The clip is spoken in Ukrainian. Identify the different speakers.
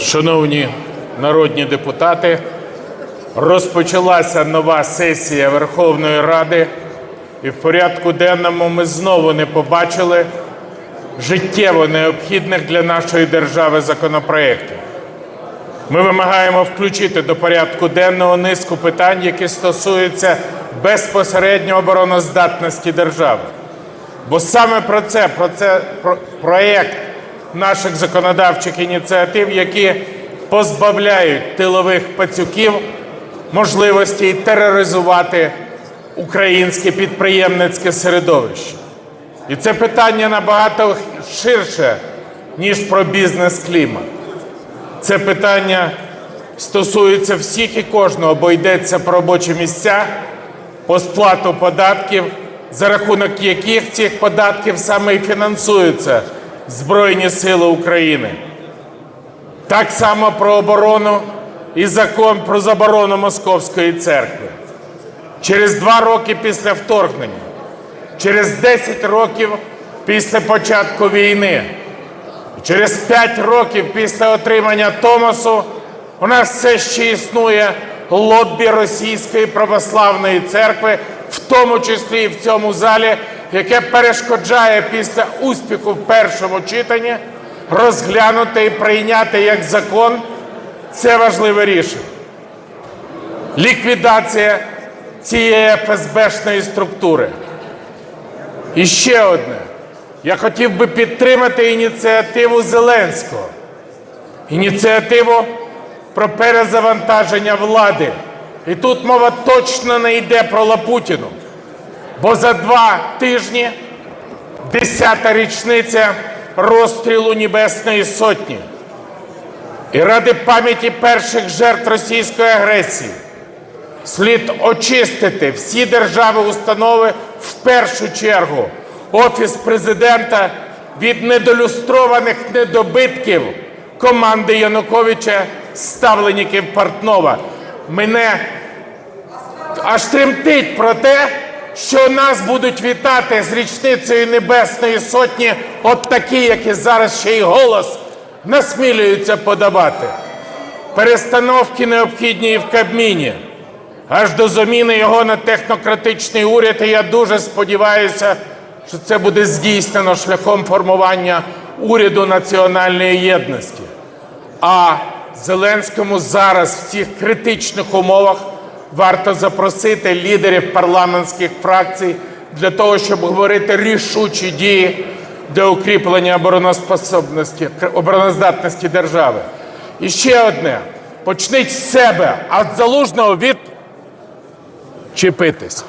Speaker 1: Шановні народні депутати, розпочалася нова сесія Верховної Ради, і в порядку денному ми знову не побачили життєво необхідних для нашої держави законопроєктів. Ми вимагаємо включити до порядку денного низку питань, які стосуються безпосередньо обороноздатності держави. Бо саме про це, про це про, проєкт наших законодавчих ініціатив, які позбавляють тилових пацюків можливості тероризувати українське підприємницьке середовище. І це питання набагато ширше, ніж про бізнес-клімат. Це питання стосується всіх і кожного, бо йдеться про робочі місця, по сплату податків, за рахунок яких цих податків саме і фінансуються Збройні Сили України. Так само про оборону і закон про заборону Московської церкви. Через два роки після вторгнення, через 10 років після початку війни, через 5 років після отримання Томосу у нас все ще існує лоббі Російської православної церкви, в тому числі і в цьому залі, яке перешкоджає після успіху в першому читанні розглянути і прийняти як закон це важливе рішення. Ліквідація цієї ФСБшної структури. І ще одне. Я хотів би підтримати ініціативу Зеленського, ініціативу про перезавантаження влади. І тут мова точно не йде про Лапутіну, бо за два тижні десята річниця розстрілу Небесної Сотні. І ради пам'яті перших жертв російської агресії слід очистити всі держави установи в першу чергу Офіс президента від недолюстрованих недобитків команди Януковича, ставленників Портнова. Мене аж тремтить про те, що нас будуть вітати з річницею Небесної Сотні, от такі, які зараз ще й голос насмілюються подавати. Перестановки необхідні і в Кабміні, аж до заміни його на технократичний уряд. І я дуже сподіваюся, що це буде здійснено шляхом формування уряду національної єдності. А Зеленському зараз в цих критичних умовах варто запросити лідерів парламентських фракцій для того, щоб говорити рішучі дії для укріплення обороноспособності, обороноздатності держави. І ще одне: почніть з себе, а з залужного від чіпитись.